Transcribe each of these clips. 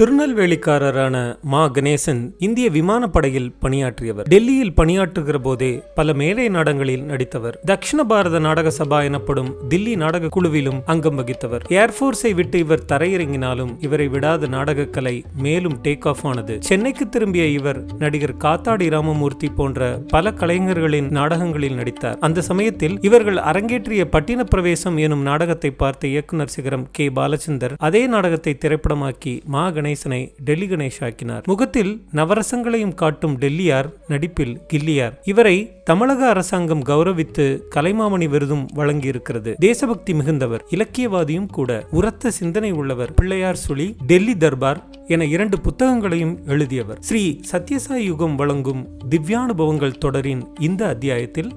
திருநெல்வேலிக்காரரான மா கணேசன் இந்திய விமானப்படையில் பணியாற்றியவர். டெல்லியில் பணியாற்றுகிற போதே பல மேலை நாடங்களில் நடித்தவர். தக்ஷிண பாரத நாடக சபா எனப்படும் தில்லி நாடக குழுவிலும் அங்கம் வகித்தவர். ஏர்போர்ஸை விட்டு இவர் தரையிறங்கினாலும் இவரை விடாத நாடகக்கலை மேலும் டேக் ஆஃப் ஆனது. சென்னைக்கு திரும்பிய இவர் நடிகர் காத்தாடி ராமமூர்த்தி போன்ற பல கலைஞர்களின் நாடகங்களில் நடித்தார். அந்த சமயத்தில் இவர்கள் அரங்கேற்றிய பட்டின பிரவேசம் எனும் நாடகத்தை பார்த்த இயக்குனர் சிகரம் கே. பாலச்சந்தர் அதே நாடகத்தை திரைப்படமாக்கி மா கணேசனை டெல்லி கணேஷ் ஆக்கினார் முகத்தில் நவரசங்களையும் காட்டும் டெல்லியார் நடிப்பில் கில்லியார். இவரை தமிழக அரசாங்கம் கௌரவித்து கலைமாமணி விருதும் வழங்கியிருக்கிறது. தேசபக்தி மிகுந்தவர் இலக்கியவாதியும் கூட. உரத்த சிந்தனை உள்ளவர் பிள்ளையார் சுழி டெல்லி தர்பார் என இரண்டு புத்தகங்களையும் எழுதியவர். ஸ்ரீ சத்யசாய் யுகம் வழங்கும் திவ்யானுபவங்கள் தொடரின் இந்த அத்தியாயத்தில்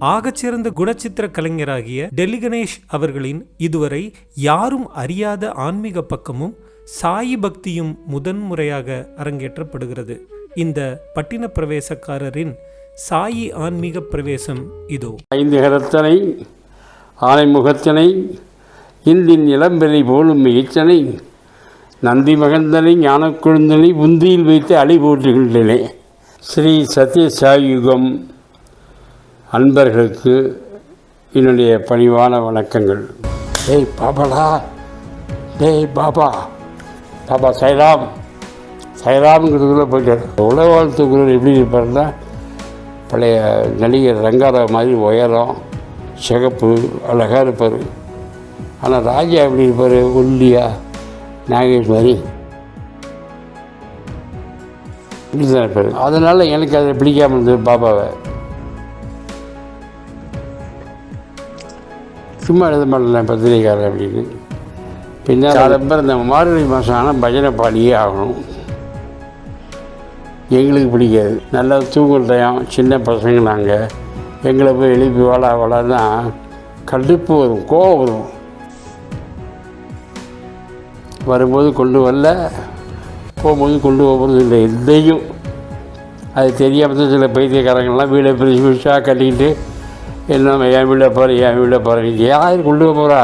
ஆகச்சிறந்த குணச்சித்திர கலைஞராகிய டெல்லி கணேஷ் அவர்களின் இதுவரை யாரும் அறியாத ஆன்மீக பக்கமும் சாயி பக்தியும் முதன்முறையாக அரங்கேற்றப்படுகிறது. இந்த பட்டின பிரவேசக்காரரின் சாயி ஆன்மீக பிரவேசம் இதோ. ஐந்து கரத்தனை ஆனை முகத்தனை இந்தின் இளம்பெறை போலும் இச்சனை நந்தி மகந்தனை ஞானக்குழுந்தனை புந்தியில் வைத்து அழி போற்றுகின்றனே. ஸ்ரீ சத்யசாயுகம் அன்பர்களுக்கு என்னுடைய பணிவான வணக்கங்கள். டேய் பாபாடா டேய் பாபா. பாபா சைராம். சைராம்ங்கிறதுக்குள்ளே போயிட்டார். உலக வாழ்த்துக்குள்ள எப்படி இருப்பாருன்னா பழைய நடிகர் ரங்காரா மாதிரி உயரம் சிகப்பு அழகாக இருப்பார். ஆனால் ராஜா எப்படி இருப்பார்? ஒல்லியா நாகேஷ் மாதிரி. இப்படி தான் இருப்பார். அதனால் எனக்கு அதை பிடிக்காமல் இருந்தது பாபாவை. சும்மா எழுத மாட்டேன் பத்திரிகைக்காரர் அப்படின்னு. பின்னால் அதப்போ இந்த மார்கழி மாதம் ஆனால் பஜனை பாடியே ஆகணும். எங்களுக்கு பிடிக்காது. நல்லா தூங்குற டைம் சின்ன பசங்க நாங்கள் எங்களை போய் எழுப்பி வாழா வாழான்னா கடுப்பு வரும் கோவம் வரும். வரும்போது கொண்டு வரல போகும்போது கொண்டு போகிறது இல்லை எதையும். அது தெரியாமல் தான் சில பைத்தியக்காரங்கள்லாம் வீடை பிரிச்சு பிரிச்சா கட்டிக்கிட்டு என்ன என் வீட போகிற என் வீட போகிறேன் யார் கொண்டு போகிறா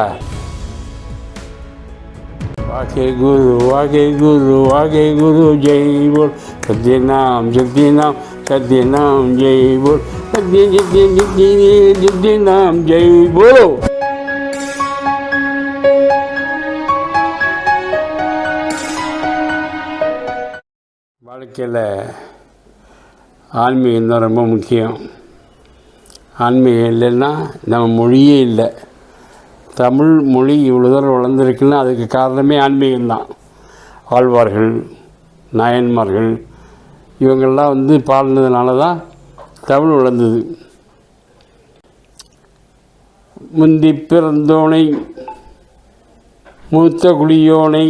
வாகே குரு வாகே குரு வாகே குரு ஜெய் போல். சத்யநாம் சத்யநாம் சத்யநாம் ஜெய் போல். சத்ய சத்ய சத்ய சத்யநாம் ஜெய் போலோ. வாழ்க்கையில் ஆன்மீகம் தான் ரொம்ப முக்கியம். ஆன்மீகம் இல்லைன்னா நம்ம மொழியே இல்லை. தமிழ் மொழி இவ்வளோ தூரம் வளர்ந்துருக்குன்னா அதுக்கு காரணமே ஆன்மீகம்தான். ஆழ்வார்கள் நாயன்மார்கள் இவங்கெல்லாம் வந்து பாடினதுனால தான் தமிழ் வளர்ந்தது. முந்தி பிறந்தோனை மூத்த குடியோனை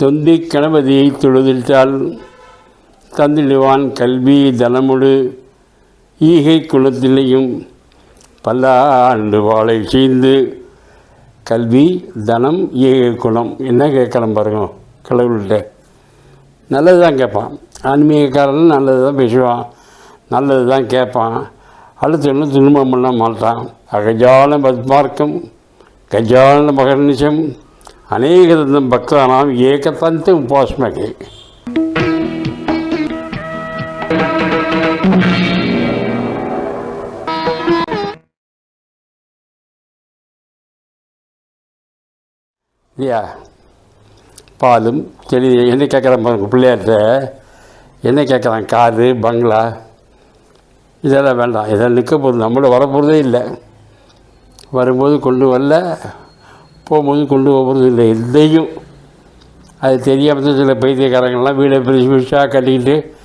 தொந்தி கணபதியை தொழுதிட்டால் தந்திடுவான் கல்வி தனமுடு ஈகை குலத்திலையும் பல்லாண்டு வாழை சீந்து கல்வி தனம் ஏக குணம். என்ன கேட்கலாம் பாருங்க கடவுள்கிட்ட. நல்லது தான் கேட்பான். ஆன்மீகக்காரன் நல்லது தான் பேசுவான். நல்லது தான் கேட்பான். அடுத்து ஒன்றும் துன்பம் பண்ண மாட்டான். அகஜான பத்மார்க்கம் கஜான மகர்நிஷம் அநேக பக்தானாம் ஏகதந்த உபாஸ்மகே. இல்லையா பாலும் செடி என்ன கேட்குறான் பாருங்க பிள்ளையார்கிட்ட. என்ன கேட்குறான்? காரு பங்களா. இதெல்லாம் வேண்டாம். இதெல்லாம் நிற்க போகுது. நம்மளோட வரப்போகிறதே இல்லை. வரும்போது கொண்டு வரல. போகும்போது கொண்டு போகிறது இல்லை. எதையும். அது தெரியாமல் சில பைத்தியக்காரங்கள்லாம் வீடை பிரிச்சு பிரிச்சாக கட்டிக்கிட்டு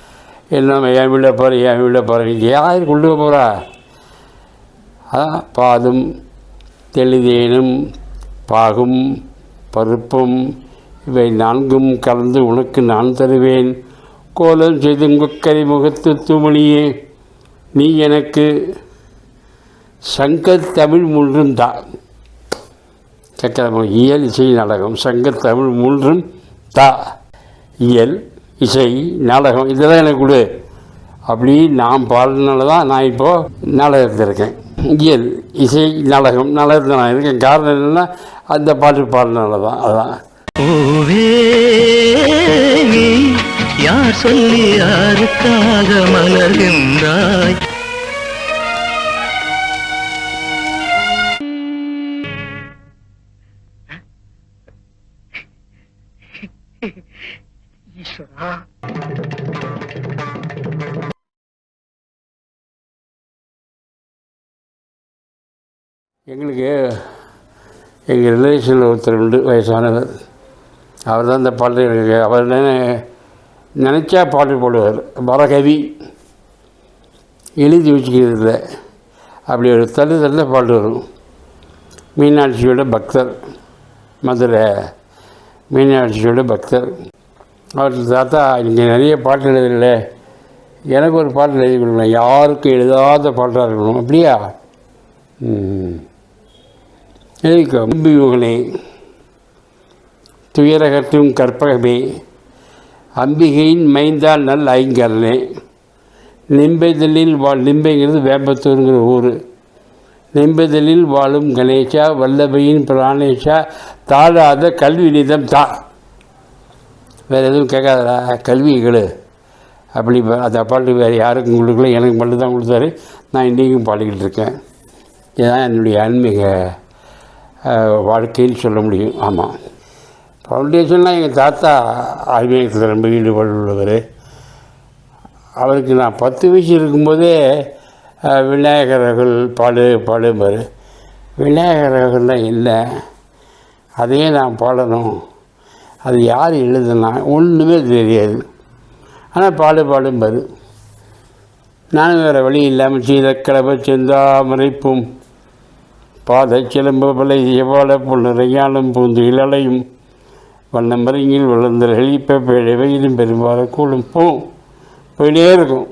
என்ன என் வீட போகிறேன் என் வீட போகிறேன் யார் கொண்டு போகிறா அதான் பாதும் தெளிதேனும் பாகும் பருப்பும் இவை நான்கும் கலந்து உனக்கு நான் தருவேன். கோலம் செய்து கொக்கரை முகத்து தூமணியே நீ எனக்கு சங்க தமிழ் மூன்றும் தா. சக்கரம் இயல் இசை நாடகம் சங்கத் தமிழ் மூன்றும் தா. இயல் இசை நாடகம் இதெல்லாம் எனக்கு கொடு. அப்படி நான் பாடுறதுனால தான் நான் இப்போது நாடகத்தில் இருக்கேன் இயல் இசை நாடகம் நாடகத்தில் நான் இருக்கேன். காரணம் என்னென்னா அந்த பாட்டு பாடுறதுனால தான் அதான் நீ யார் சொல்லி யாருக்காக மலர்கின்றாய்? எங்களுக்கு எங்கள் ரிலேஷனில் ஒருத்தர் உண்டு வயசானவர். அவர் தான் இந்த பாட்டு எனக்கு அவர் நினச்சா பாட்டு போடுவார். வரகவி எழுதி வச்சுக்கிறது இல்லை அப்படி ஒரு தள்ளு தள்ள பாட்டு வரும். மீனாட்சியோட பக்தர். மதுரை மீனாட்சியோட பக்தர். அவர் தாத்தா நீங்கள் நிறைய பாட்டு எழுதல எனக்கு ஒரு பாட்டு எழுதி கொடுக்கணும் யாருக்கும் எழுதாத பாட்டாக இருக்கணும். அப்படியா? ம் எழுதிக்கோ துயரகற்றும் கற்பகமே அம்பிகையின் மைந்தால் நல் ஐங்கரனே. நிம்பைதலில் வாழ் நிம்பைங்கிறது வேம்பத்தூருங்கிற ஊர். நிம்பைதலில் வாழும் கணேஷா வல்லபையின் பிராணேஷா தாழாத கல்வி நிதம் தா. வேறு எதுவும் கேட்காதா கல்வி அப்படி அந்த பாட்டு வேறு யாருக்கும் கொடுக்கல எனக்கு மட்டும் தான் கொடுத்தாரு. நான் இன்றைக்கும் பாடிக்கிட்டு இருக்கேன். இதுதான் என்னுடைய ஆன்மீக வாழ்க்கைன்னு சொல்ல முடியும். ஆமாம் ஃபவுண்டேஷன்லாம் எங்கள் தாத்தா ஆன்மீகத்தில் ரொம்ப ஈடுபாடு உள்ளவர் அவருக்கு நான் பத்து வயசு இருக்கும்போதே அஹ், விநாயகர்கள் பாடு பாடுபார் விநாயகர்கள்லாம் இல்லை அதையே நான் பாடணும். அது யார் எழுதுனா ஒன்றுமே தெரியாது. ஆனால் பாடு பாடும்பார். நானும் வேறு வழி இல்லாமல் சீதக்கிழமை செந்தாமரைப்பும் பாதை சிலம்பு பலை எவாழ பூந்து இழலையும் வண்ண மருங்கில் வளர்ந்த ஹெளிப்ப பேழை பெரும்பாலும் கூடும். பூ போயிட்டே இருக்கும்.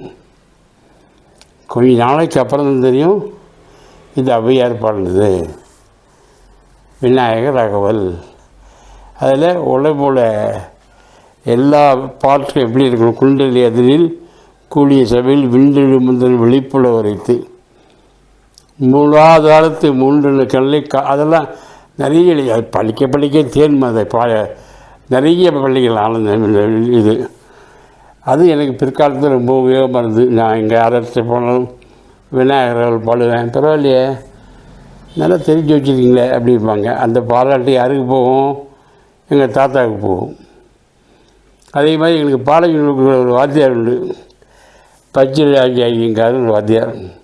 கொஞ்ச நாளைக்கு அப்புறம் தான் தெரியும். இது ஔவையார் பாடினது. விநாயகர் ராகவல் அதில் உடம்போல எல்லா பாட்டும் எப்படி இருக்கணும் குண்டலி அதிலில் கூடிய சபையில் விண்டெழு முதல் வெளிப்புல வரைத்து மூலாதாரத்து மூன்று கல்லை கா அதெல்லாம் நிறைய எழுதி அது படிக்க படிக்க தேன் அதை பா நிறைய பள்ளிகள் ஆனந்த இது. அது எனக்கு பிற்காலத்தில் ரொம்ப உபயோகமாக இருந்தது. நான் இங்கே அரசு போனாலும் விநாயகர்கள் பாடுவேன். பரவாயில்லையே. நல்லா தெரிஞ்சு வச்சுருக்கீங்களே அப்படிம்பாங்க. அந்த பாராட்டு யாருக்கு போகும்? எங்கள் தாத்தாவுக்கு போகும். அதே மாதிரி எங்களுக்கு பாடங்களுக்கு ஒரு வாத்தியார் உண்டு. பச்சிராஜி ஐயங்கார் ஒரு வாத்தியார்.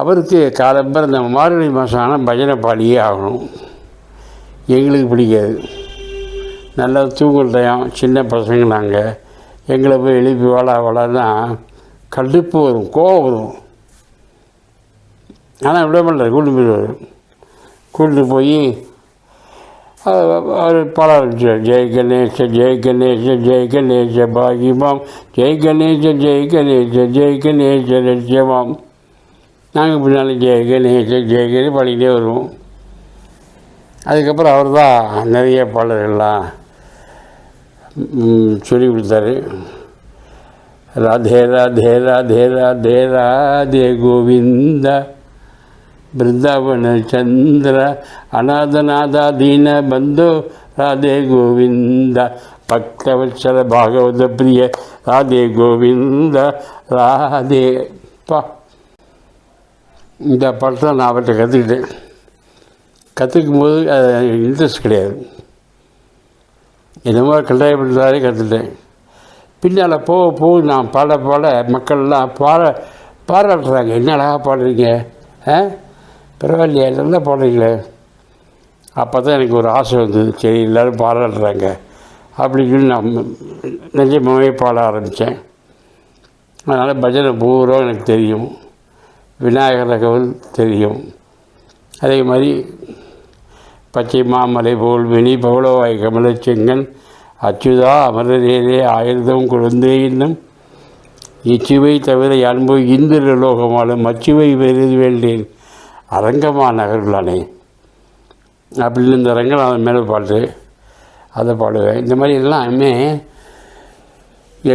அவருக்கு காலம்பர் இந்த மார்கழி மாதம் ஆனால் பஜனை பாடியே ஆகணும். எங்களுக்கு பிடிக்காது. நல்லா தூங்குற டயம் சின்ன பசங்க நாங்கள் எங்களை போய் எழுப்பி வாழா வாழான்னா கடுப்பு வரும் கோவம் வரும். ஆனால் விட மாட்டார் கூட்டு போயிடுவார். கூட்டு போய் அவர் பாட ஆரம்பிச்சார் ஜெய் கணேச ஜெய் கணேச ஜெய் கணேச பாகிமாம். ஜெய் கணேச ஜெய் கணேச ஜெய் கணேச லட்சியமாம் நாங்கள் பின்னால் ஜெயக்கு நீங்கள் ஜெயகிரி பாடிக்கிட்டே வருவோம். அதுக்கப்புறம் அவர் தான் நிறைய பாடல்கள்லாம் சொல்லி கொடுத்தாரு. ராதே ராதே ராதே ராதே ராதே கோவிந்த பிருந்தாவன சந்திர அநாதநாதா தீன பந்தோ ராதே கோவிந்த பக்தவச்சல பாகவத பிரிய ராதே கோவிந்த ராதே பா இந்த பாட்டை நான் அவர்கிட்ட கற்றுக்கிட்டேன் கற்றுக்கும் போது அது இன்ட்ரெஸ்ட் கிடையாது. என்னமோ கட்டாயப்படுத்தாலே கற்றுட்டேன் பின்னால் போக போக நான் பாட பாட மக்கள்லாம் பாட பாராட்டுறாங்க. என்ன அழகாக பாடுறீங்க? ஆ? பரவாயில்லையா நல்லா பாடுறீங்களே. அப்போ தான் எனக்கு ஒரு ஆசை வந்தது. சரி எல்லோரும் பாராட்டுறாங்க. அப்படின்னு சொல்லி நான் நிஜமாகவே பாட ஆரம்பித்தேன் அதனால் பஜனை பூரா எனக்கு தெரியும். விநாயகர் ரகவன் தெரியும். அதே மாதிரி பச்சை மாமலை போல் மினி பவளவாய் கமலச்செங்கன் அச்சுதா அமரரேரே ஆயுதம் குழந்தை இன்னும் இச்சுவை தவிர அன்பு இந்திர லோகமாலும் அச்சுவை வெறுது வேண்டேன். அரங்கமா நகர்களானே அப்படின்னு இந்த ரங்கநாதன் மேலே பாட்டு அதை பாடுவேன். இந்த மாதிரி எல்லாமே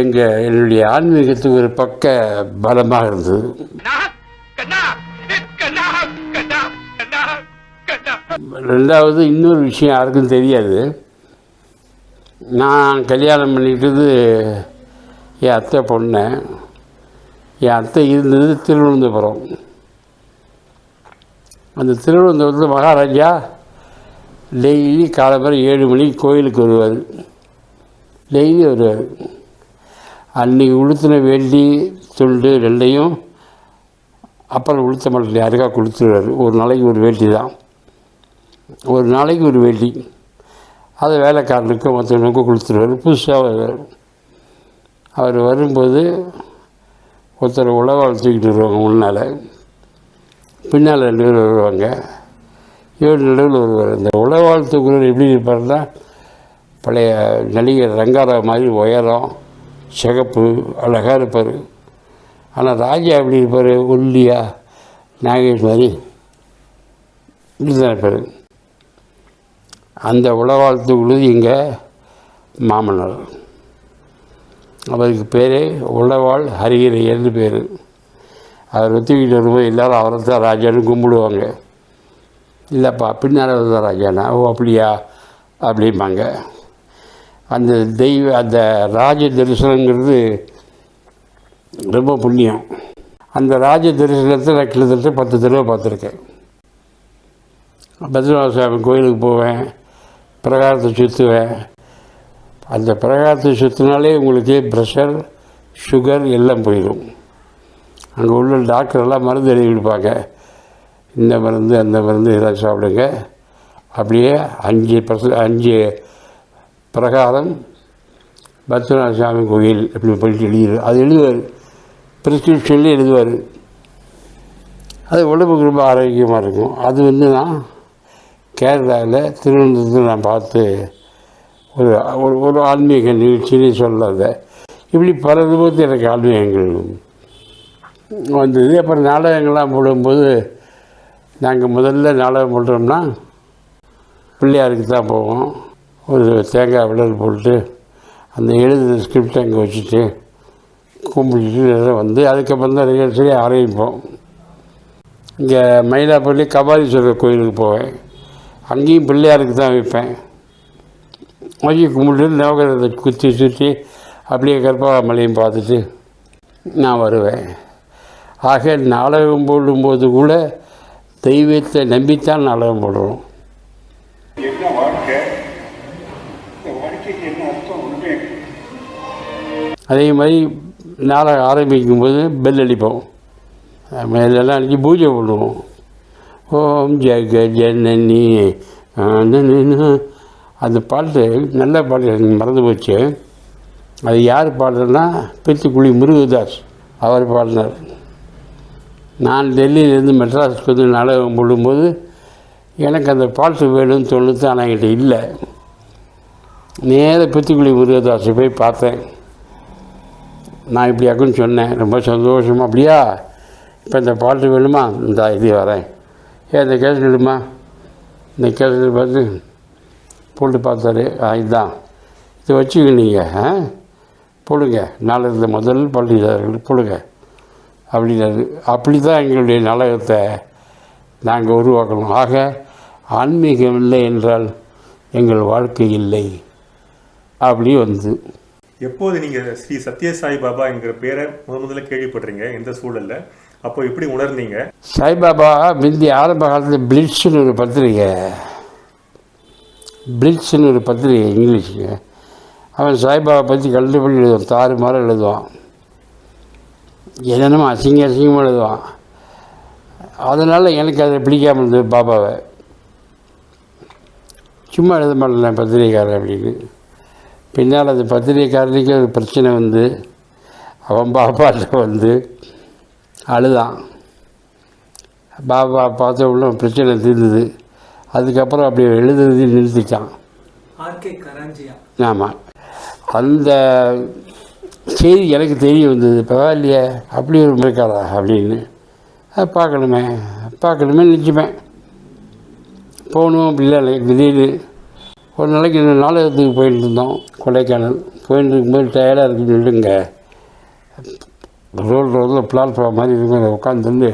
எங்கள் என்னுடைய ஆன்மீகத்துக்கு ஒரு பக்க பலமாக இருந்தது. ரெண்டாவது இன்னொரு விஷயம் யாருக்கும் தெரியாது. நான் கல்யாணம் பண்ணிக்கிட்டது என் அத்தை பொண்ணை. என் அத்தை இருந்தது திருவனந்தபுரம். அந்த திருவனந்தபுரத்தில் மகாராஜா டெய்லி காலம்பரம் ஏழு மணிக்கு கோயிலுக்கு வருவார். டெய்லி வருவார். அன்றைக்கி உளுத்தின வேண்டி துண்டு ரெண்டையும் அப்புறம் உளுத்த மாட்டேன் யாருக்கா கொடுத்துருவார். ஒரு நாளைக்கு ஒரு வேட்டி தான் ஒரு நாளைக்கு ஒரு வெள்ளி அதை வேலைக்காரனுக்கும் மற்றவனுக்கு கொடுத்துருவார். புதுசாக வருவார் அவர் வரும்போது ஒருத்தர் உழவாள் தூக்கிட்டு வருவாங்க முன்னால். பின்னால் ரெண்டு பேர் வருவாங்க. இவர் நடுவில் வருவார். இந்த உழவாள் தூக்குறவர் எப்படி இருப்பார்னா பழைய நடிகர் ரங்காராவ் மாதிரி உயரம் சிகப்பு அழகாக இருப்பார். ஆனால் ராஜா எப்படி இருப்பார்? ஒல்லியா நாகேஷ் மாதிரி. இப்படி தான் இருப்பார். அந்த உழவாள் உழுது எங்கள் மாமன்னர் அவருக்கு பேர் உழவாள் ஹரிஹரையர்னு பேர். அவர் தூக்கிட்டு வரும்போது எல்லோரும் அவரை தான் ராஜான்னு கும்பிடுவாங்க. இல்லைப்பா பின்னால் தான் ராஜானா? ஓ அப்படியா? அப்படிம்பாங்க. அந்த தெய்வ அந்த ராஜ தரிசனங்கிறது ரொம்ப புண்ணியம். அந்த ராஜ தரிசனத்தை நான் கிட்டத்தட்ட பத்து தடவை பார்த்துருக்கேன். பத்ரநாப சுவாமி கோயிலுக்கு போவேன். பிரகாரத்தை சுற்றுவேன் அந்த பிரகாரத்தை சுற்றினாலே உங்களுக்கு ப்ரெஷர் சுகர் எல்லாம் போயிடும். அங்கே உள்ள டாக்டர் எல்லாம் மருந்து எழுதி கொடுப்பாங்க. இந்த மருந்து அந்த மருந்து இதெல்லாம் சாப்பிடுங்க. அப்படியே அஞ்சு பர்சன்ட் அஞ்சு பிரகாரம் பத்மநாத சாமி கோயில் அப்படி போயிட்டு எழுதி அது எழுதுவார். ப்ரிஸ்கிரிப்ஷன்லேயே எழுதுவார். அது உடம்புக்கு ரொம்ப ஆரோக்கியமாக இருக்கும். அது வந்து நான் கேரளாவில் திருவனந்தபுரத்தில் நான் பார்த்து ஒரு ஒரு ஒரு ஆன்மீக நிகழ்ச்சின்னு சொல்லாத. இப்படி பல ரூபத்தில் எனக்கு ஆன்மீகங்கள் வந்தது. அப்புறம் நாடகங்கள்லாம் போடும்போது நாங்கள் முதல்ல நாடகம் போட்டோம்னா பிள்ளையாருக்கு தான் போவோம். ஒரு தேங்காய் விடல் போட்டு அந்த எழுதின ஸ்கிரிப்ட் அங்கே வச்சுட்டு கும்பிட்டுட்டு வந்து அதுக்கப்புறம் தான் நிகழ்ச்சியை ஆரம்பிப்போம். இங்கே மயிலாப்பள்ளி கபாலீஸ்வரர் கோயிலுக்கு போவேன். அங்கேயும் பிள்ளையாருக்கு தான் வைப்பேன். வச்சு கும்பிட்டு நவகிரகத்தை குத்தி சுற்றி அப்படியே கற்பகாமலையும் பார்த்துட்டு நான் வருவேன். ஆக நாடகம் போடும்போது கூட தெய்வத்தை நம்பித்தான் நாடகம் போடுறோம். என்ன வாழ்க்கை? இந்த வாழ்க்கைக்கு என்ன அர்த்தம் ஒன்றுமே அதே மாதிரி நாடகம் ஆரம்பிக்கும்போது பெல் அடிப்போம். மேலெல்லாம் அடித்து பூஜை பண்ணுவோம் ஓம் ஜெக ஜனனி ஆனனன. அந்த பாட்டு நல்ல பாட்டு எனக்கு மறந்து போச்சு. அது யார் பாடுறதுன்னா பித்துக்குழி முருகதாஸ் அவர் பாடினார். நான் டெல்லியிலேருந்து மெட்ராஸுக்கு வந்து நாடகம் போடும்போது எனக்கு அந்த பாட்டு வேணும்னு தோணுது ஆனால் என்கிட்ட இல்லை. நேர பித்துக்குழி முருகதாஸை போய் பார்த்தேன். நான் இப்படி ஆக்குன்னு சொன்னேன். ரொம்ப சந்தோஷமா அப்படியா? இப்போ இந்த பாட்டு வேணுமா? இந்த இது வரேன். ஏ இந்த கேஸ் வேணுமா இந்த கேஸ் பார்த்து போட்டு பார்த்தாரு ஆ இதுதான் இதை வச்சுக்க நீங்கள் ஆ? போடுங்க. நாளைக்கு இந்த முதல் பாட்டு போடுங்க. அப்படின்னாரு அப்படி தான் எங்களுடைய நாடகத்தை நாங்கள் உருவாக்கணும். ஆக ஆன்மீகம் இல்லை என்றால் எங்கள் வாழ்க்கை இல்லை. அப்படி வந்து. எப்போது நீங்கள் ஸ்ரீ சத்யசாய் பாபா என்கிற பேரை முத முதல்ல கேள்விப்படுறீங்க எந்த சூழலில்? அப்போ எப்படி உணர்ந்தீங்க? சாய்பாபா முந்தி ஆரம்ப காலத்தில் பிளிட்ஸ்னு ஒரு பத்திரிக்கை பிளிட்ஸ்னு ஒரு பத்திரிக்கை இங்கிலீஷுங்க அவன் சாய்பாபா பற்றி கண்டுபிடி எழுதுவான் தாறு மாதிரி எழுதுவான். என்னென்னமோ அசிங்க அசிங்கமாக எழுதுவான். அதனால் எனக்கு அதை பிடிக்காமல் இருந்தது பாபாவை. சும்மா எழுத மாட்டேன் பத்திரிகைக்காரன் அப்படின்னு. பின்னால் அந்த பத்திரிகைக்காரனுக்கு ஒரு பிரச்சனை வந்து அவன் பாப்பாட்ட வந்து அழுதான். பாபா பார்த்த உடனே பிரச்சனை தீர்ந்தது. அதுக்கப்புறம் அப்படி எழுதுறது நிறுத்திட்டான். ஆமாம் அந்த செய்தி எனக்கு தெரிய வந்தது. பரவாயில்லையே அப்படி ஒரு இருக்காரா அப்படின்னு. அது பார்க்கணுமே பார்க்கணுமே நினச்சிப்பேன். போகணும் அப்படிலாம் இல்லை திடீர்னு. ஒரு நாளைக்கு இந்த நாடகத்துக்கு போயிட்டு இருந்தோம். கொடைக்கானல். போயிட்டு இருக்கும்போது டயர்டாக இருக்குன்னு சொல்லிட்டுங்க. ரோடு ரோடில் பிளாட்ஃபார்ம் மாதிரி இருக்கும் உட்காந்துருந்து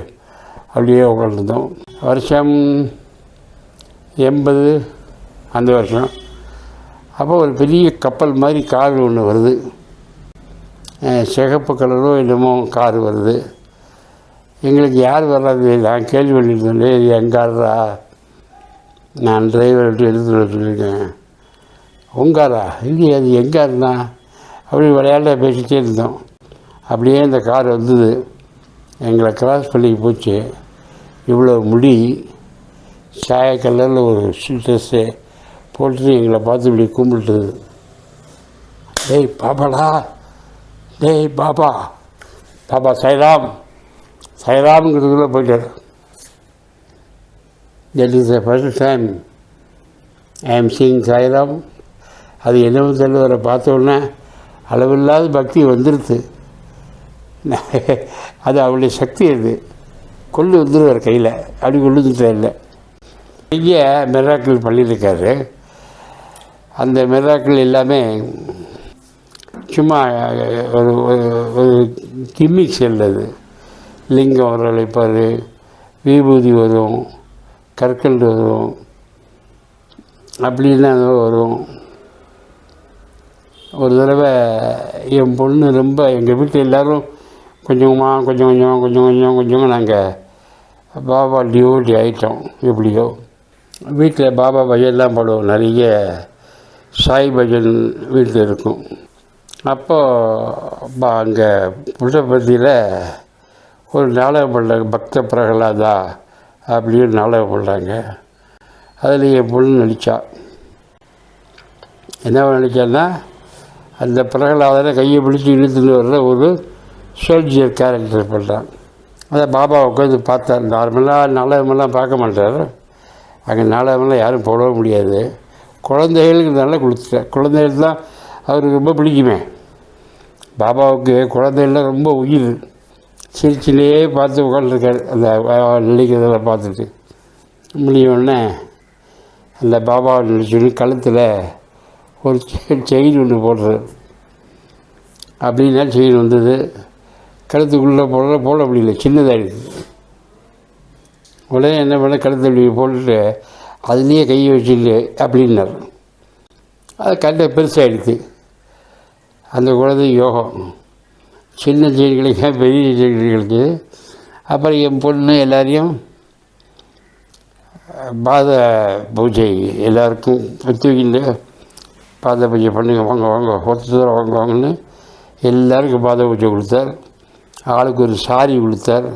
அப்படியே உட்காந்துருந்தோம் வருஷம் எண்பது அந்த வருஷம். அப்போ ஒரு பெரிய கப்பல் மாதிரி கார் ஒன்று வருது. சிகப்பு கலரோ என்னமோ கார் வருது. எங்களுக்கு யார் வர்றது நான் கேள்வி பண்ணியிருந்தேன் இது எங்காரா நான் டிரைவர்கிட்ட எடுத்துகிட்டு சொல்லியிருக்கேன் உங்காரா இல்லையே அது எங்காருண்ணா அப்படி விளையாட பேசிகிட்டே இருந்தோம். அப்படியே இந்த கார் வந்தது. எங்களை கிராஸ் பண்ணி போச்சு. இவ்வளோ முடி சாய கலரில் ஒரு ட்ரெஸ்ஸு போட்டுட்டு எங்களை பார்த்து இப்படி கும்பிட்டுது. டேய் பாப்பாடா. டேய் பாப்பா. பாப்பா சைராம். சைராம்ங்கிறதுக்குள்ளே போயிட்டார். That is the first time I am seeing Sairam அது என்னவோ தெரியல பார்த்த உடனே அளவில்லாத பக்தி வந்துடுது அது அவளுடைய சக்தி அது. கொள்ளு வந்துடுவார் கையில். அப்படி கொண்டு இல்லை. பெரிய மிராக்கிள் பண்ணியிருக்காரு. அந்த மிராக்கிள் எல்லாமே சும்மா ஒரு ஒரு- ஒரு கிம்மிக்ஸ் அது லிங்கம் வரவழைப்பார் விபூதி வரும். கற்கண்டு வரும். அப்படின்னா வரும். ஒரு தடவை என் பொண்ணு ரொம்ப எங்கள் வீட்டில் எல்லோரும் கொஞ்சமாக கொஞ்சம் கொஞ்சம் கொஞ்சம் கொஞ்சம் கொஞ்சம் நாங்கள் பாபா டியூட்டி ஆகிட்டோம் எப்படியோ. வீட்டில் பாபா பஜன்லாம் பாடுவோம். நிறைய சாய் பஜன் வீட்டில் இருக்கும். அப்போது அங்கே புட்டபத்தியில் ஒரு நாடகம் பண்ணுறாங்க பக்த பிரகலாதா அப்படின்னு நாடகம் பண்ணுறாங்க அதில் என் பொண்ணு நடித்தா என்ன நடித்தான்னா அந்த பிரகலாதனை கையை பிடிச்சி இழுத்துன்னு வர்ற ஒரு சோல்ஜியர் கேரக்டர் பண்ணுறான் அதை பாபா உட்காந்து பார்த்தார் நார்மலாக நாடகமெல்லாம் பார்க்க மாட்டார். அங்கே நாடகமெல்லாம் யாரும் போடவும் முடியாது. குழந்தைகளுக்கு நல்லா கொடுத்துட்டேன் குழந்தைகள் தான் அவருக்கு ரொம்ப பிடிக்குமே. பாபாவுக்கு குழந்தைகள்லாம் ரொம்ப உயிர். சிரிச்சிலே பார்த்து உட்காந்துருக்காரு அந்த நினைக்கிறதெல்லாம் பார்த்துட்டு. முடியவுடனே அந்த பாபாவை நினச்சோன்னு கழுத்தில் ஒரு செயின் ஒன்று போடுறார். அப்படின்னா செயின் வந்தது. கழுத்துக்குள்ளே போடுற போட முடியல சின்னதாகிடுது உடனே என்ன பண்ண கழுத்து அப்படி போட்டுட்டு அதுலேயே கையை வச்சுட்டு அப்படின்னார். அது கண்ணை பெருசாகிடுது அந்த குழந்தை யோகம். சின்ன செடிகளுக்கு பெரிய செடிகளுக்கு அப்புறம் என் பொண்ணு எல்லாரையும் பாத பூஜை எல்லாருக்கும் தூக்கிட்டு பாத பூஜை பண்ணுங்க வாங்க வாங்க ஒருத்தர் வாங்க வாங்கன்னு எல்லாருக்கும் பாத பூஜை கொடுத்தார். ஆளுக்கு ஒரு சாரி கொடுத்தார்.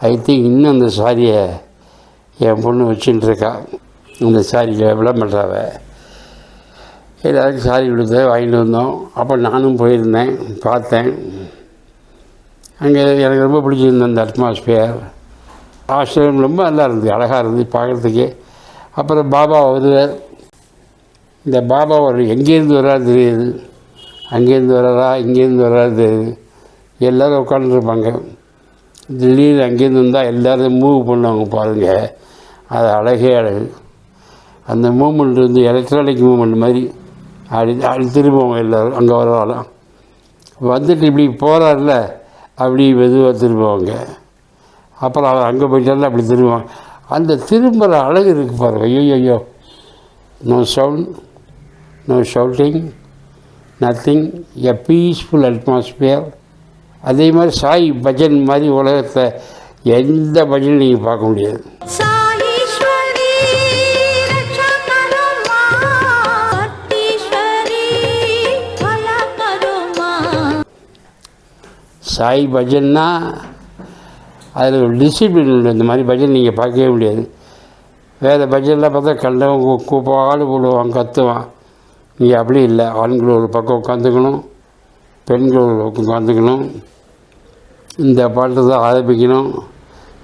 ஐ திங்க் இன்னும் அந்த சாரியை என் பொண்ணு வச்சுட்டு இருக்கா அந்த சாரியில் விளம்பராவ எல்லாருக்கும் சாரி கொடுத்து வாங்கிட்டு வந்தோம். அப்போ நானும் போயிருந்தேன் பார்த்தேன். அங்கே எனக்கு ரொம்ப பிடிச்சிருந்த அந்த அட்மாஸ்பியர் ஆசிரியம் ரொம்ப நல்லா இருந்தது அழகாக இருந்தது பார்க்குறதுக்கே. அப்புறம் பாபா வருவார். இந்த பாபா ஒரு எங்கேருந்து வர்றாரு தெரியுது. அங்கேருந்து வர்றாரா இங்கேருந்து வர்றாரு தெரியுது. எல்லோரும் உட்காந்துருப்பாங்க திடீர்னு அங்கேருந்து வந்தால் எல்லோரும் மூவ் பண்ணுவாங்க பாருங்கள் அது அழகே அழகு. அந்த மூமெண்ட் வந்து எலக்ட்ரானிக் மூமெண்ட் மாதிரி அப்படி அப்படி திரும்புவாங்க எல்லோரும் அங்கே வரவாலாம் வந்துட்டு இப்படி போகிறாருல அப்படி மெதுவாக திரும்புவாங்க. அப்புறம் அவர் அங்கே போயிட்டாலும் அப்படி திரும்புவாங்க. அந்த திரும்புகிற அழகு இருக்குது பாருங்க. ஐயோ ஐயோ no sound no shouting nothing a peaceful atmosphere அதே மாதிரி சாய் பஜன் மாதிரி உலகத்தை எந்த பஜனும் நீங்கள் பார்க்க முடியாது. சாய் பஜன்னா அதில் ஒரு டிசிப்ளின் உண்டு. இந்த மாதிரி பஜன் நீங்கள் பார்க்கவே முடியாது. வேறு பஜனில் பார்த்தா கண்டவன் கூப்பாடு போடுவான் கத்துவான். நீங்கள் அப்படி இல்லை. ஆண்கள் ஒரு பக்கம் உட்காந்துக்கணும் பெண்கள் ஒரு பக்கம் உட்காந்துக்கணும் இந்த பாட்டு தான் ஆரம்பிக்கணும்.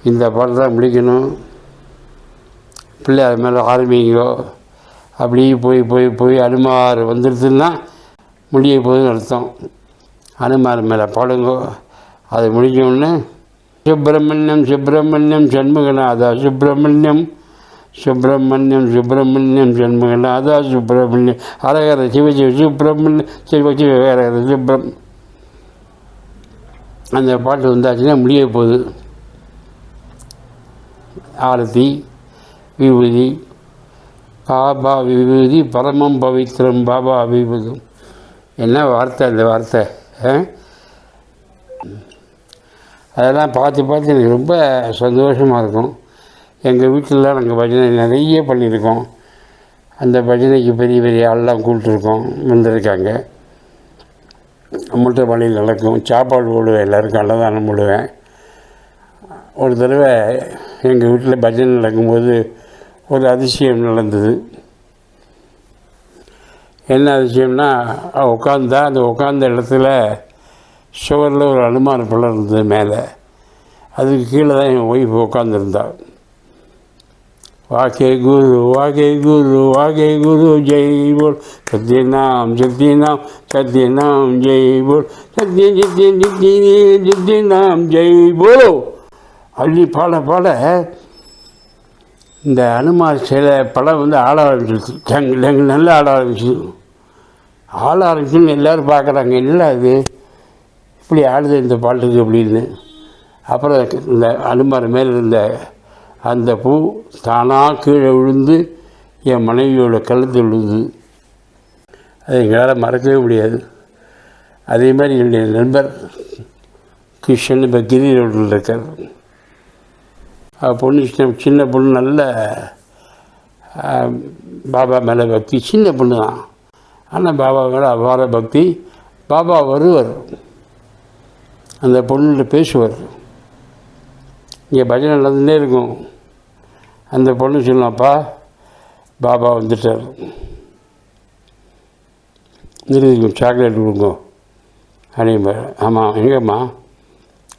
இந்த பாட்டு தான் முடிக்கணும். பிள்ளையார் மேலே ஆரம்பிங்கோ. அப்படியே போய் போய் போய் அனுமார் வந்துடுதுன்னா முடிய போகுதுன்னு அர்த்தம். அனுமார் மேலே பாடுங்கோ. அது முடிஞ்சோடனே சுப்பிரமணியம் சுப்பிரமணியம் சண்முகநாதா சுப்பிரமணியம் சுப்பிரமணியம் சுப்பிரமணியம் சண்முகநாதா சுப்பிரமணியம் அரகர சிவசிவ சுப்பிரமணியம் சிவ சிவ அரகர சுப்பிரம் அந்த பாட்டு வந்தாச்சுன்னா முடிய போகுது. ஆரத்தி விபூதி பாபா விபூதி பரமம் பவித்திரம் பாபா விபூதம் என்ன வார்த்தை அந்த வார்த்தை ஆ? அதெல்லாம் பார்த்து பார்த்து எனக்கு ரொம்ப சந்தோஷமாக இருக்கும். எங்கள் வீட்டிலலாம் நாங்கள் பஜனை நிறைய பண்ணியிருக்கோம். அந்த பஜனைக்கு பெரிய பெரிய ஆள்லாம் கூப்பிட்டுருக்கோம் வந்திருக்காங்க. முட்டை வழியில் நடக்கும். சாப்பாடு போடுவேன் எல்லாருக்கும் அன்னதானம் போடுவேன். ஒரு தடவை எங்கள் வீட்டில் பஜனை நடக்கும்போது ஒரு அதிசயம் நடந்தது. என்ன அதிசயம்னா உட்காந்தா அந்த உட்காந்த இடத்துல சுவரில் ஒரு அனுமான பிள்ளை இருந்தது மேலே. அதுக்கு கீழே தான் என் ஒய்ஃப் உட்காந்துருந்தாள் வாகே குரு வாகே குரு வாகே குரு ஜெய் போல். சத்யநாம் சத்யநாம் சத்யநாம் ஜெய் போல். சத்யம் சத்யம் சத்யம் சத்யநாம் ஜெய் போலோ. அள்ளி பாட பாட இந்த அனுமார் சில படம் வந்து ஆட ஆரம்பிச்சிருச்சு டங்கு டங்கு நல்லா ஆட ஆரம்பிச்சு ஆட ஆரம்பிச்சுன்னு எல்லோரும் பார்க்குறாங்க. என்ன அது இப்படி ஆடுது இந்த பாட்டுக்கு அப்படின்னு. அப்புறம் இந்த அனுமார் மேலே இருந்த அந்த பூ தானாக கீழே விழுந்து என் மனைவியோட கழுத்து விழுந்து அதை எங்களால் மறக்கவே முடியாது. அதே மாதிரி என்னுடைய நண்பர் கிருஷ்ணன் இப்போ கிரி ரோட்டில் இருக்கார். பொண்ணு சின்ன சின்ன பொண்ணு நல்ல பாபா மேலே பக்தி. சின்ன பொண்ணு தான். ஆனால் பாபா மேலே அவ்வாறு பக்தி. பாபா வருவார். அந்த பொண்ணுகிட்ட பேசுவார். இங்கே பஜனை நடந்துகிட்டே இருக்கும். அந்த பொண்ணு சொன்னப்பா பாபா வந்துட்டார். நிறுத்திக்கும் சாக்லேட் கொடுங்க. அப்படிம்பார் ஆமாம் எங்கேம்மா?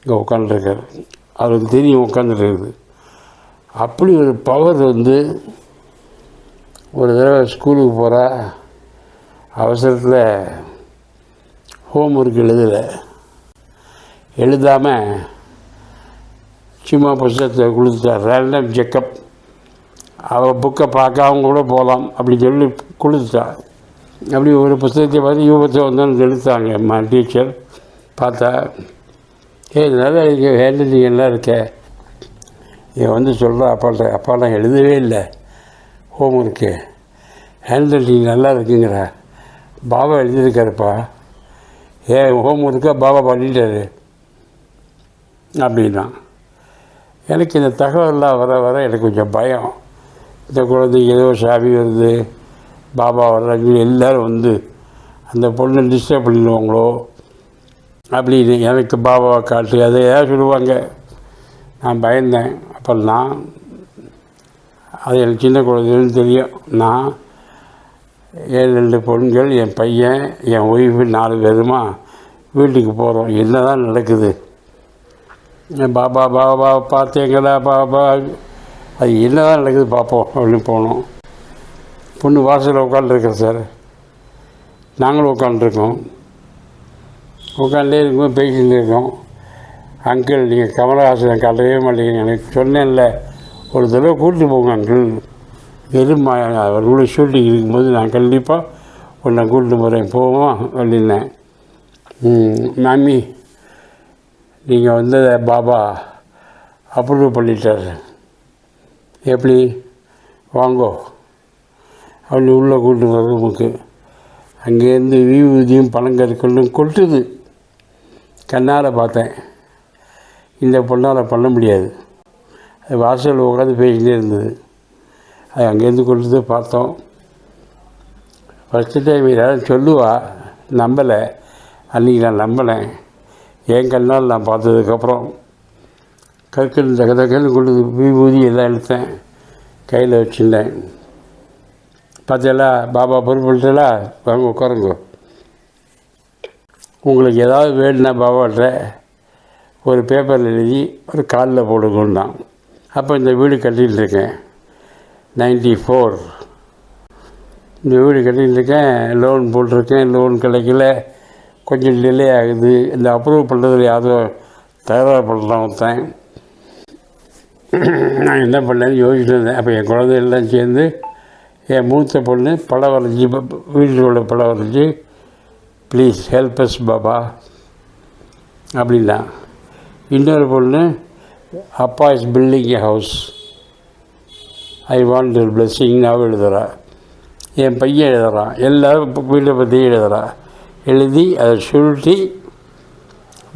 இங்கே உட்காந்துருக்காரு அவருக்கு தெரியும் உட்காந்துருக்குது அப்படி ஒரு பவர் வந்து ஒரு தடவை ஸ்கூலுக்கு போகிறா அவசரத்தில் ஹோம் ஒர்க் எழுதலை. எழுதாமல் சும்மா புஸ்தகத்தை கொடுத்துட்டார் ரேண்டம் செக்கப் அவள் புக்கை பார்க்காம கூட போகலாம் அப்படி சொல்லி கொடுத்துட்டா அப்படி ஒரு புத்தகத்தை பார்த்து யூபத்தை வந்தோன்னு எடுத்தாங்க அம்மா டீச்சர் பார்த்தா ஏ நல்லா இருக்கு ஹேண்ட் ரைட்டிங் எல்லாம் இருக்கே. இவன் வந்து சொல்கிறா அப்பாட்ட அப்பா நான் எழுதவே இல்லை. ஹோம் ஒர்க்கு ஹேண்ட் ரைட்டிங் நல்லா இருக்குங்கிற. பாபா எழுதியிருக்காருப்பா. ஏன் ஹோம் ஒர்க்காக பாபா பண்ணிட்டாரு. அப்படின்னா எனக்கு இந்த தகவல்லாம் வர வர எனக்கு கொஞ்சம் பயம். இந்த குழந்தைக்கு ஏதோ சாமி வருது பாபா வர்றாங்க எல்லோரும் வந்து அந்த பொண்ணை டிஸ்டர்ப் பண்ணிடுவாங்களோ? அப்படின்னு எனக்கு பாபாவை காட்டு அதை ஏதாவது சொல்லுவாங்க. நான் பயந்தேன். அப்போ நான் அது எனக்கு சின்ன குழந்தைன்னு தெரியும். நான் ஏழு ரெண்டு பொண்கள் என் பையன் என் ஒய்ஃபு நாலு பேருமா வீட்டுக்கு போகிறோம் என்ன தான் நடக்குது? என் பாபா பாபா பார்த்தேங்களா பாபா? அது என்ன தான் நடக்குது பார்ப்போம் அப்படின்னு போனோம். பொண்ணு வாசலில் உட்காந்துருக்கேன் சார். நாங்களும் உட்காந்துருக்கோம் உட்காண்டே இருக்கும்போது பேசிட்டு இருக்கோம் அங்கிள் நீங்கள் கமலஹாசனை காட்டவே மாட்டீங்க எனக்கு சொன்னேன்ல. ஒரு தடவை கூப்பிட்டு போங்க அங்கிள். எதுமா அவர்களோட ஷூட்டிங் இருக்கும்போது நான் கண்டிப்பாக உன்னை கூப்பிட்டு போகிறேன் போவோம்? அப்படின்னேன். மாமி நீங்கள் வந்ததை பாபா அப்ரூவ் பண்ணிட்டார். எப்படி? வாங்கோ. அப்படி உள்ளே கூட்டு வர ரூமுக்கு அங்கேருந்து விபூதியும் பழங்கற்களும் கொட்டுது. கண்ணால் பார்த்தேன். இந்த பொண்ணால் பண்ண முடியாது. அது வாசல் உட்காந்து பேசிகிட்டே இருந்தது. அது அங்கேருந்து கொட்டுது பார்த்தோம். ஃபஸ்ட்டு டைம் யாரும் சொல்லுவா? நம்பலை. அன்றைக்கி நான் நம்பினேன் என் கண்ணால் நான் பார்த்ததுக்கப்புறம் கற்கள் தக தகன்னு கொண்டு விபூதி எல்லாம் எடுத்தேன். கையில் வச்சுருந்தேன். பார்த்தீங்களா பாபா பொறுப்புட்டா வாங்க உட்காருங்க. உங்களுக்கு ஏதாவது வேணும்னா பாபாட்ட ஒரு பேப்பரில் எழுதி ஒரு காலில் போடுங்கன்னான். அப்போ இந்த வீடு கட்டிகிட்டு இருக்கேன். நைன்டி ஃபோர் இந்த வீடு கட்டிகிட்டு இருக்கேன். லோன் போட்டிருக்கேன். லோன் கிடைக்கல. கொஞ்சம் டிலே ஆகுது. இந்த அப்ரூவ் பண்ணுறதுல யாரும் தயாராக பண்ணுறான் ஒருத்தன். நான் என்ன பண்ணேன்னு யோசிச்சுட்டு இருந்தேன். அப்போ என் குழந்தைகள்லாம் சேர்ந்து என் மூத்த பொண்ணு படம் வரைஞ்சி வீட்டில் உள்ள படம் வரைஞ்சி ப்ளீஸ் ஹெல்ப் அஸ் பாபா. அப்படின்னா இன்னொரு பொண்ணு அப்பா is building a house I want your பிளெஸ்ஸிங்னாவும் அவள் என் பையன் எழுதுகிறான் எல்லாரும் வீட்டை பற்றி எழுதுறான் எழுதி அதை சுருட்டி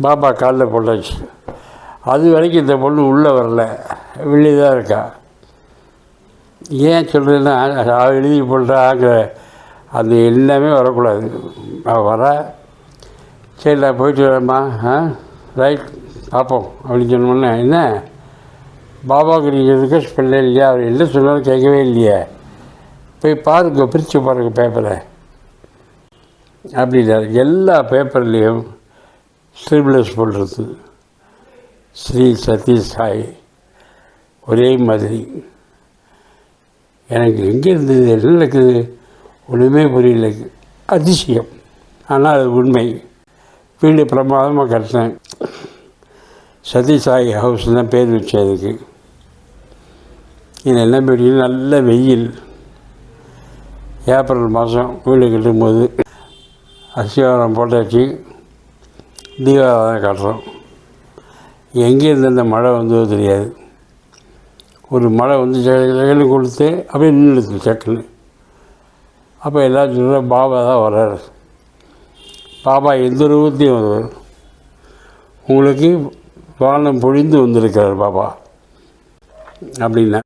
பாபா காலில் போட்டாச்சு. அது வரைக்கும் இந்த பொண்ணு உள்ளே வரல. வெளியே தான் இருக்கா? ஏன் சொல்கிறேன்னா அவள் எழுதி போட்டாங்கிற அந்த எண்ணமே வரக்கூடாது. அவள் வர சரி நான் போயிட்டு வரேம்மா. ஆ? ரைட் பார்ப்போம். அப்படின்னு சொன்னோன்னே என்ன? பாபாவுக்கு நீங்கள் ரிக்வஸ்ட் பண்ணல இல்லையா அவர் என்ன சொன்னாலும் கேட்கவே இல்லையே. போய் பாருங்க பிரித்து பாருங்க பேப்பரை அப்படின்னாரு. எல்லா பேப்பர்லேயும் ஸ்ரீபிளஸ் போடுறது ஸ்ரீ சதீஷ் சாய். ஒரே மாதிரி. எனக்கு எங்கே இருந்தது என்ன நடக்குது? ஒன்றுமே புரியல. அதிசயம். ஆனால் அது உண்மை. வீடு பிரமாதமாக கட்டினேன். சதீஷ் சாய் ஹவுஸ் தான் பேர் வச்சேன் அதுக்கு. இது என்ன பெரிய நல்ல வெயில். ஏப்ரல் மாதம் வீடு கட்டும்போது அசிவாரம் போட்டாச்சு. தீபாவளி காட்டுறோம். எங்கேருந்து அந்த மழை வந்ததோ தெரியாது. ஒரு மழை வந்து ஜெகன்னு கொடுத்து அப்படியே நின்றுது செக்குன்னு அப்போ எல்லோரும் சொல்கிற பாபா தான் வர்றார். பாபா எந்த ரூபத்தையும் வருவார் உங்களுக்கு வானம் பொழிந்து வந்திருக்கிறார் பாபா. அப்படின்னா